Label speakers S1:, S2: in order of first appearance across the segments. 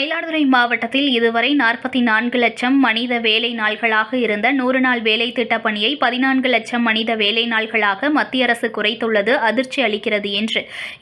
S1: மயிலாடுதுறை மாவட்டத்தில் இதுவரை நாற்பத்தி நான்கு லட்சம் மனித வேலை நாள்களாக இருந்த நூறு நாள் வேலை திட்ட பணியை பதினான்கு லட்சம் மனித வேலை நாள்களாக மத்திய அரசு குறைத்துள்ளது அதிர்ச்சி அளிக்கிறது என்று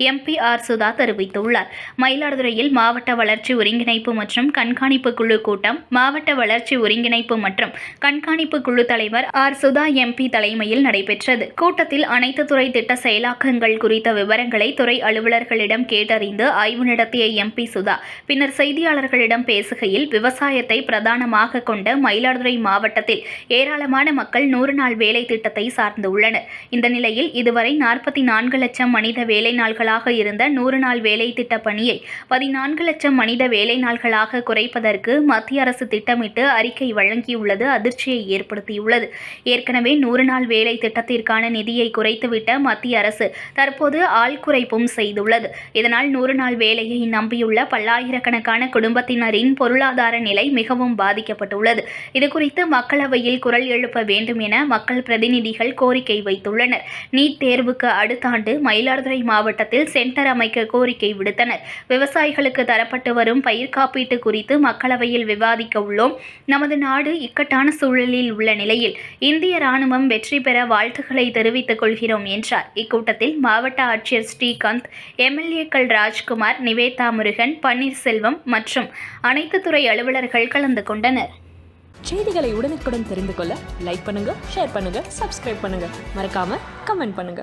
S1: எம்பி ஆர் சுதா தெரிவித்துள்ளார். மயிலாடுதுறையில் மாவட்ட வளர்ச்சி ஒருங்கிணைப்பு மற்றும் கண்காணிப்பு குழு கூட்டம் மாவட்ட வளர்ச்சி ஒருங்கிணைப்பு மற்றும் கண்காணிப்பு குழு தலைவர் ஆர் சுதா எம்பி தலைமையில் நடைபெற்றது. கூட்டத்தில் அனைத்து துறை திட்ட செயலாக்கங்கள் குறித்த விவரங்களை துறை அலுவலர்களிடம் கேட்டறிந்து ஆய்வு நடத்திய எம்பி சுதா பின்னர் செய்தியாளர்களிடம் பேசுகையில் விவசாயத்தை பிரதானமாக கொண்ட மயிலாடுதுறை மாவட்டத்தில் ஏராளமான மக்கள் நூறு நாள் வேலை திட்டத்தை சார்ந்துள்ளனர் இந்த நிலையில் இதுவரை நாற்பத்தி நான்கு லட்சம் மனித வேலை நாள்களாக இருந்த நூறு நாள் வேலை திட்ட பணியை பதினான்கு லட்சம் மனித வேலை நாள்களாக குறைப்பதற்கு மத்திய அரசு திட்டமிட்டு அறிக்கை வழங்கியுள்ளது அதிர்ச்சியை ஏற்படுத்தியுள்ளது. ஏற்கனவே நூறு நாள் வேலை திட்டத்திற்கான நிதியை குறைத்துவிட்ட மத்திய அரசு தற்போது ஆள் குறைப்பும் செய்துள்ளது. இதனால் நூறு நாள் வேலையை நம்பியுள்ள பல்லாயிரக்கணக்கான குடும்பத்தினரின் பொருளாதார நிலை மிகவும் பாதிக்கப்பட்டுள்ளது. இதுகுறித்து மக்களவையில் குரல் எழுப்ப வேண்டும் என மக்கள் பிரதிநிதிகள் கோரிக்கை வைத்துள்ளனர். நீட் தேர்வுக்கு அடுத்த ஆண்டு மயிலாடுதுறை மாவட்டத்தில் சென்டர் அமைக்க கோரிக்கை விடுத்தனர். விவசாயிகளுக்கு தரப்பட்டு வரும் பயிர் காப்பீட்டு குறித்து மக்களவையில் விவாதிக்க உள்ளோம். நமது நாடு இக்கட்டான சூழலில் உள்ள நிலையில் இந்திய ராணுவம் வெற்றி பெற வாழ்த்துக்களை தெரிவித்துக் கொள்கிறோம் என்றார். இக்கூட்டத்தில் மாவட்ட ஆட்சியர் ஸ்ரீகாந்த் எம்எல்ஏக்கள் ராஜ்குமார் நிவேதா முருகன் பன்னீர்செல்வம் மற்றும் அனைத்து துறை அலுவலர்கள் கலந்து கொண்டனர்.
S2: செய்திகளை உடனுக்குடன் தெரிந்து கொள்ள லைக் பண்ணுங்க ஷேர் பண்ணுங்க சப்ஸ்கிரைப் பண்ணுங்க. மறக்காம கமெண்ட் பண்ணுங்க.